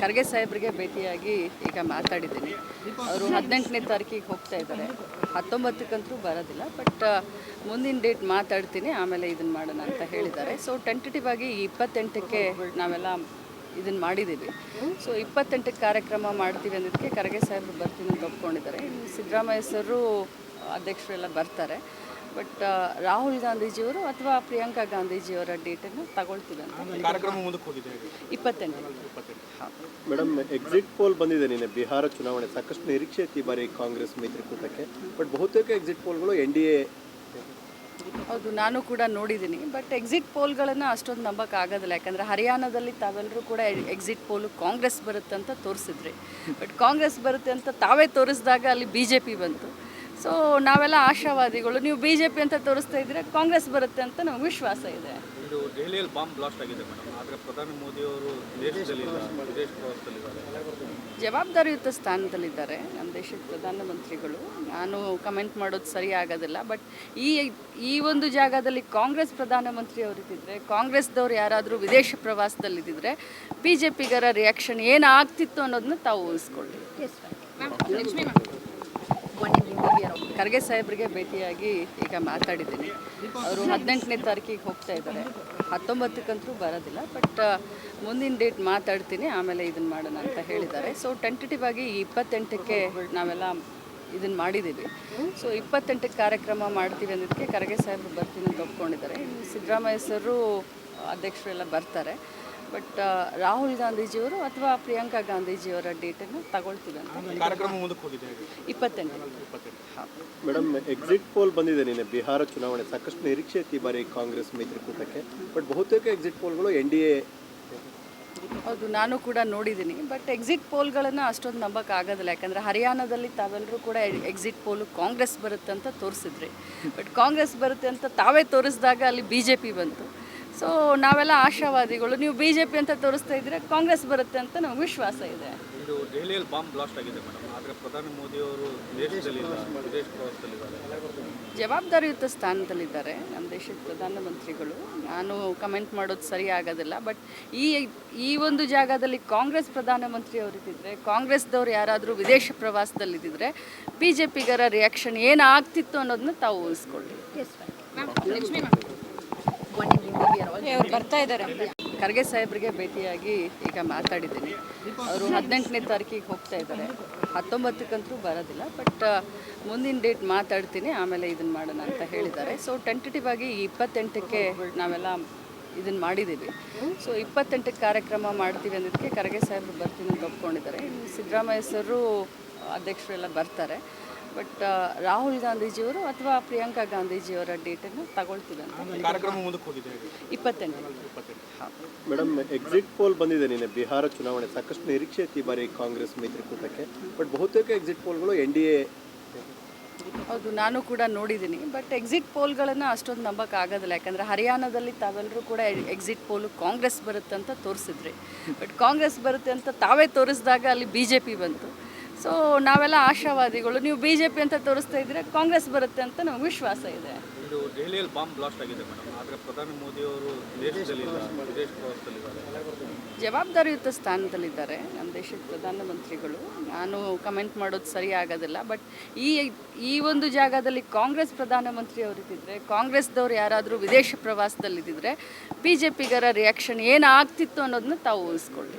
ಖರ್ಗೆ ಸಾಹೇಬ್ರಿಗೆ ಭೇಟಿಯಾಗಿ ಈಗ ಮಾತಾಡಿದ್ದೀನಿ. ಅವರು ಹದಿನೆಂಟನೇ ತಾರೀಕಿಗೆ ಹೋಗ್ತಾ ಇದ್ದಾರೆ. ಹತ್ತೊಂಬತ್ತಕ್ಕಂತೂ ಬರೋದಿಲ್ಲ, ಬಟ್ ಮುಂದಿನ ಡೇಟ್ ಮಾತಾಡ್ತೀನಿ, ಆಮೇಲೆ ಇದನ್ನು ಮಾಡೋಣ ಅಂತ ಹೇಳಿದ್ದಾರೆ. ಸೊ ಟೆಂಟೇಟಿವ್ ಆಗಿ ಇಪ್ಪತ್ತೆಂಟಕ್ಕೆ ನಾವೆಲ್ಲ ಇದನ್ನು ಮಾಡಿದ್ದೀವಿ. ಸೊ ಇಪ್ಪತ್ತೆಂಟಕ್ಕೆ ಕಾರ್ಯಕ್ರಮ ಮಾಡ್ತೀವಿ ಅನ್ನೋದಕ್ಕೆ ಖರ್ಗೆ ಸಾಹೇಬ್ರು ಬರ್ತೀನಿ ಅಂತ ಒಪ್ಕೊಂಡಿದ್ದಾರೆ. ಸಿದ್ದರಾಮಯ್ಯ ಸರು ಅಧ್ಯಕ್ಷರೆಲ್ಲ ಬರ್ತಾರೆ. ಬಟ್ ರಾಹುಲ್ ಗಾಂಧೀಜಿಯವರು ಅಥವಾ ಪ್ರಿಯಾಂಕಾ ಗಾಂಧೀಜಿಯವರ ಡೇಟನ್ನು ತಗೊಳ್ತೀವಿ ಅಂತ ಕಾರ್ಯಕ್ರಮ ಮುಂದಕ್ಕೆ ಹೋಗಿದೆ ಇಪ್ಪತ್ತೆಂಟು ಮೇಡಮ್ ಎಕ್ಸಿಟ್ ಪೋಲ್ ಬಂದಿದೆ ನಿನ್ನೆ ಬಿಹಾರ ಚುನಾವಣೆ. ಸಾಕಷ್ಟು ನಿರೀಕ್ಷೆ ಐತಿ ಬಾರಿ ಕಾಂಗ್ರೆಸ್ ಮೈತ್ರಿಕೂಟಕ್ಕೆ ಬಟ್ ಬಹುತೇಕ ಎಕ್ಸಿಟ್ ಪೋಲ್ಗಳು ಎನ್ ಡಿ ಎ ಹೌದು ನಾನು ಕೂಡ ನೋಡಿದ್ದೀನಿ. ಬಟ್ ಎಕ್ಸಿಟ್ ಪೋಲ್ಗಳನ್ನು ಅಷ್ಟೊಂದು ನಂಬಕ್ಕೆ ಆಗೋದಿಲ್ಲ. ಯಾಕಂದರೆ ಹರಿಯಾಣದಲ್ಲಿ ತಾವೆಲ್ಲರೂ ಕೂಡ ಎಕ್ಸಿಟ್ ಪೋಲು ಕಾಂಗ್ರೆಸ್ ಬರುತ್ತೆ ಅಂತ ತೋರಿಸಿದ್ರಿ. ಬಟ್ ಕಾಂಗ್ರೆಸ್ ಬರುತ್ತೆ ಅಂತ ತಾವೇ ತೋರಿಸಿದಾಗ ಅಲ್ಲಿ ಬಿ ಜೆ ಪಿ ಬಂತು. ಸೊ ನಾವೆಲ್ಲ ಆಶಾವಾದಿಗಳು. ನೀವು ಬಿ ಜೆ ಪಿ ಅಂತ ತೋರಿಸ್ತಾ ಇದ್ರೆ ಕಾಂಗ್ರೆಸ್ ಬರುತ್ತೆ ಅಂತ ನಮ್ಗೆ ವಿಶ್ವಾಸ ಇದೆ. ಇದು ದೆಹಲಿಯಲ್ಲಿ ಬಾಂಬ್ ಬ್ಲಾಸ್ಟ್ ಆಗಿದೆ ಮೇಡಮ್ ಆದರೆ ಪ್ರಧಾನಿ ಮೋದಿ ಅವರು ದೇಶದಲ್ಲಿ ಇಲ್ಲ ವಿದೇಶ ಪ್ರವಾಸದಲ್ಲಿದ್ದಾರೆ. ಜವಾಬ್ದಾರಿಯುತ ಸ್ಥಾನದಲ್ಲಿದ್ದಾರೆ ನಮ್ಮ ದೇಶದ ಪ್ರಧಾನಮಂತ್ರಿಗಳು. ನಾನು ಕಮೆಂಟ್ ಮಾಡೋದು ಸರಿ ಆಗೋದಿಲ್ಲ ಬಟ್ ಈ ಈ ಒಂದು ಜಾಗದಲ್ಲಿ ಕಾಂಗ್ರೆಸ್ ಪ್ರಧಾನಮಂತ್ರಿ ಅವರಿದ್ದಿದ್ರೆ ಕಾಂಗ್ರೆಸ್ದವ್ರು ಯಾರಾದರೂ ವಿದೇಶ ಪ್ರವಾಸದಲ್ಲಿದ್ದಿದ್ರೆ ಬಿ ಜೆ ಪಿಗರ ರಿಯಾಕ್ಷನ್ ಏನಾಗ್ತಿತ್ತು ಅನ್ನೋದನ್ನ ತಾವು ಊಹಿಸ್ಕೊಳ್ಳಿ ಖರ್ಗೆ ಸಾಹೇಬ್ರಿಗೆ ಭೇಟಿಯಾಗಿ ಈಗ ಮಾತಾಡಿದ್ದೀನಿ. ಅವರು ಹದಿನೆಂಟನೇ ತಾರೀಕಿಗೆ ಹೋಗ್ತಾ ಇದ್ದಾರೆ. ಹತ್ತೊಂಬತ್ತಕ್ಕಂತೂ ಬರೋದಿಲ್ಲ, ಬಟ್ ಮುಂದಿನ ಡೇಟ್ ಮಾತಾಡ್ತೀನಿ, ಆಮೇಲೆ ಇದನ್ನು ಮಾಡೋಣ ಅಂತ ಹೇಳಿದ್ದಾರೆ. ಸೊ ಟೆಂಟೇಟಿವ್ ಆಗಿ ಇಪ್ಪತ್ತೆಂಟಕ್ಕೆ ನಾವೆಲ್ಲ ಇದನ್ನು ಮಾಡಿದ್ದೀವಿ. ಸೊ ಇಪ್ಪತ್ತೆಂಟಕ್ಕೆ ಕಾರ್ಯಕ್ರಮ ಮಾಡ್ತೀವಿ ಅನ್ನೋದಕ್ಕೆ ಖರ್ಗೆ ಸಾಹೇಬ್ರು ಬರ್ತೀನಿ ಅಂತ ಒಪ್ಕೊಂಡಿದ್ದಾರೆ. ಸಿದ್ದರಾಮಯ್ಯ ಸರು ಅಧ್ಯಕ್ಷರೆಲ್ಲ ಬರ್ತಾರೆ. ಬಟ್ ರಾಹುಲ್ ಗಾಂಧೀಜಿಯವರು ಅಥವಾ ಪ್ರಿಯಾಂಕಾ ಗಾಂಧೀಜಿಯವರ ಡೇಟನ್ನು ತಗೊಳ್ತೀವಿ ಅಂತ. ಕಾರ್ಯಕ್ರಮ ಮುಂದಕ್ಕೆ ಹೋಗಿದೆ ಇಪ್ಪತ್ತೆಂಟು. ಮೇಡಮ್ ಎಕ್ಸಿಟ್ ಪೋಲ್ ಬಂದಿದೆ ನಿನ್ನೆ ಬಿಹಾರ ಚುನಾವಣೆ. ಸಾಕಷ್ಟು ನಿರೀಕ್ಷೆ ಐತಿ ಬಾರಿ ಕಾಂಗ್ರೆಸ್ ಮೈತ್ರಿಕೂಟಕ್ಕೆ. ಬಟ್ ಬಹುತೇಕ ಎಕ್ಸಿಟ್ ಪೋಲ್ಗಳು ಎನ್ ಡಿ ಎ ಹೌದು ನಾನು ಕೂಡ ನೋಡಿದ್ದೀನಿ. ಬಟ್ ಎಕ್ಸಿಟ್ ಪೋಲ್ಗಳನ್ನು ಅಷ್ಟೊಂದು ನಂಬಕ್ಕೆ ಆಗೋದಿಲ್ಲ. ಯಾಕಂದರೆ ಹರಿಯಾಣದಲ್ಲಿ ತಾವೆಲ್ಲರೂ ಕೂಡ ಎಕ್ಸಿಟ್ ಪೋಲು ಕಾಂಗ್ರೆಸ್ ಬರುತ್ತೆ ಅಂತ ತೋರಿಸಿದ್ರಿ. ಬಟ್ ಕಾಂಗ್ರೆಸ್ ಬರುತ್ತೆ ಅಂತ ತಾವೇ ತೋರಿಸಿದಾಗ ಅಲ್ಲಿ ಬಿ ಜೆ ಪಿ ಬಂತು. ಸೊ ನಾವೆಲ್ಲ ಆಶಾವಾದಿಗಳು. ನೀವು ಬಿ ಜೆ ಪಿ ಅಂತ ತೋರಿಸ್ತಾ ಇದ್ರೆ ಕಾಂಗ್ರೆಸ್ ಬರುತ್ತೆ ಅಂತ ನಮ್ಗೆ ವಿಶ್ವಾಸ ಇದೆ. ಇದು ದೆಹಲಿಯಲ್ಲಿ ಬಾಂಬ್ ಬ್ಲಾಸ್ಟ್ ಆಗಿದೆ ಮೇಡಮ್. ಆದರೆ ಪ್ರಧಾನಿ ಮೋದಿ ಅವರು ದೇಶದಲ್ಲಿ ಇಲ್ಲ ವಿದೇಶ ಪ್ರವಾಸದಲ್ಲಿದ್ದಾರೆ. ಜವಾಬ್ದಾರಿಯುತ ಸ್ಥಾನದಲ್ಲಿದ್ದಾರೆ ನಮ್ಮ ದೇಶದ ಪ್ರಧಾನಮಂತ್ರಿಗಳು. ನಾನು ಕಮೆಂಟ್ ಮಾಡೋದು ಸರಿ ಆಗೋದಿಲ್ಲ ಬಟ್ ಈ ಈ ಒಂದು ಜಾಗದಲ್ಲಿ ಕಾಂಗ್ರೆಸ್ ಪ್ರಧಾನಮಂತ್ರಿ ಅವರಿದ್ದಿದ್ರೆ ಕಾಂಗ್ರೆಸ್ದವ್ರು ಯಾರಾದರೂ ವಿದೇಶ ಪ್ರವಾಸದಲ್ಲಿದ್ದಿದ್ರೆ ಬಿ ಜೆ ಪಿಗರ ರಿಯಾಕ್ಷನ್ ಏನಾಗ್ತಿತ್ತು ಅನ್ನೋದನ್ನ ತಾವು ಊಹಿಸ್ಕೊಳ್ಳಿ ಅವ್ರು ಬರ್ತಾ ಇದ್ದಾರೆ. ಖರ್ಗೆ ಸಾಹೇಬ್ರಿಗೆ ಭೇಟಿಯಾಗಿ ಈಗ ಮಾತಾಡಿದ್ದೀನಿ. ಅವರು ಹದಿನೆಂಟನೇ ತಾರೀಕಿಗೆ ಹೋಗ್ತಾ ಇದ್ದಾರೆ. ಹತ್ತೊಂಬತ್ತಕ್ಕಂತೂ ಬರೋದಿಲ್ಲ, ಬಟ್ ಮುಂದಿನ ಡೇಟ್ ಮಾತಾಡ್ತೀನಿ, ಆಮೇಲೆ ಇದನ್ನು ಮಾಡೋಣ ಅಂತ ಹೇಳಿದ್ದಾರೆ. ಸೊ ಟೆಂಟೇಟಿವ್ ಆಗಿ ಇಪ್ಪತ್ತೆಂಟಕ್ಕೆ ನಾವೆಲ್ಲ ಇದನ್ನು ಮಾಡಿದ್ದೀವಿ. ಸೊ ಇಪ್ಪತ್ತೆಂಟಕ್ಕೆ ಕಾರ್ಯಕ್ರಮ ಮಾಡ್ತೀವಿ ಅನ್ನೋದಕ್ಕೆ ಖರ್ಗೆ ಸಾಹೇಬ್ರು ಬರ್ತೀನಿ ಅಂತ ಒಪ್ಕೊಂಡಿದ್ದಾರೆ. ಸಿದ್ದರಾಮಯ್ಯ ಸರು ಅಧ್ಯಕ್ಷರೆಲ್ಲ ಬರ್ತಾರೆ. ಬಟ್ ರಾಹುಲ್ ಗಾಂಧೀಜಿಯವರು ಅಥವಾ ಪ್ರಿಯಾಂಕಾ ಗಾಂಧೀಜಿಯವರ ಡೇಟನ್ನು ತಗೊಳ್ತೀವಿ ಅಂತ ಕಾರ್ಯಕ್ರಮ ಮುಂದಕ್ಕೆ ಹೋಗಿದೆ ಇಪ್ಪತ್ತೆಂಟು ಮೇಡಮ್ ಎಕ್ಸಿಟ್ ಪೋಲ್ ಬಂದಿದೆ ನಿನ್ನೆ ಬಿಹಾರ ಚುನಾವಣೆ. ಸಾಕಷ್ಟು ನಿರೀಕ್ಷೆ ಐತಿ ಬಾರಿ ಕಾಂಗ್ರೆಸ್ ಮೈತ್ರಿಕೂಟಕ್ಕೆ ಬಟ್ ಬಹುತೇಕ ಎಕ್ಸಿಟ್ ಪೋಲ್ಗಳು ಎನ್ ಡಿ ಎ ಹೌದು ನಾನು ಕೂಡ ನೋಡಿದ್ದೀನಿ. ಬಟ್ ಎಕ್ಸಿಟ್ ಪೋಲ್ಗಳನ್ನು ಅಷ್ಟೊಂದು ನಂಬಕ್ಕೆ ಆಗೋದಿಲ್ಲ. ಯಾಕಂದರೆ ಹರಿಯಾಣದಲ್ಲಿ ತಾವೆಲ್ಲರೂ ಕೂಡ ಎಕ್ಸಿಟ್ ಪೋಲು ಕಾಂಗ್ರೆಸ್ ಬರುತ್ತೆ ಅಂತ ತೋರಿಸಿದ್ರಿ. ಬಟ್ ಕಾಂಗ್ರೆಸ್ ಬರುತ್ತೆ ಅಂತ ತಾವೇ ತೋರಿಸಿದಾಗ ಅಲ್ಲಿ ಬಿ ಜೆ ಪಿ ಬಂತು. ಸೊ ನಾವೆಲ್ಲ ಆಶಾವಾದಿಗಳು. ನೀವು ಬಿ ಜೆ ಪಿ ಅಂತ ತೋರಿಸ್ತಾ ಇದ್ರೆ ಕಾಂಗ್ರೆಸ್ ಬರುತ್ತೆ ಅಂತ ನಮಗೆ ವಿಶ್ವಾಸ ಇದೆ. ಇದು ದೆಹಲಿಯಲ್ಲಿ ಬಾಂಬ್ ಬ್ಲಾಸ್ಟ್ ಆಗಿದೆ ಮೇಡಮ್. ಆದರೆ ಪ್ರಧಾನಿ ಮೋದಿ ಅವರು ದೇಶದಲ್ಲಿ ಇಲ್ಲ ವಿದೇಶ ಪ್ರವಾಸದಲ್ಲಿದ್ದಾರೆ. ಜವಾಬ್ದಾರಿಯುತ ಸ್ಥಾನದಲ್ಲಿದ್ದಾರೆ ನಮ್ಮ ದೇಶದ ಪ್ರಧಾನಮಂತ್ರಿಗಳು. ನಾನು ಕಮೆಂಟ್ ಮಾಡೋದು ಸರಿ ಆಗೋದಿಲ್ಲ ಬಟ್ ಈ ಈ ಒಂದು ಜಾಗದಲ್ಲಿ ಕಾಂಗ್ರೆಸ್ ಪ್ರಧಾನಮಂತ್ರಿ ಅವರಿದ್ದಿದ್ರೆ ಕಾಂಗ್ರೆಸ್ದವ್ರು ಯಾರಾದರೂ ವಿದೇಶ ಪ್ರವಾಸದಲ್ಲಿದ್ದಿದ್ರೆ ಬಿ ಜೆ ಪಿಗರ ರಿಯಾಕ್ಷನ್ ಏನಾಗ್ತಿತ್ತು ಅನ್ನೋದನ್ನ ತಾವು ಊಹಿಸ್ಕೊಳ್ಳಿ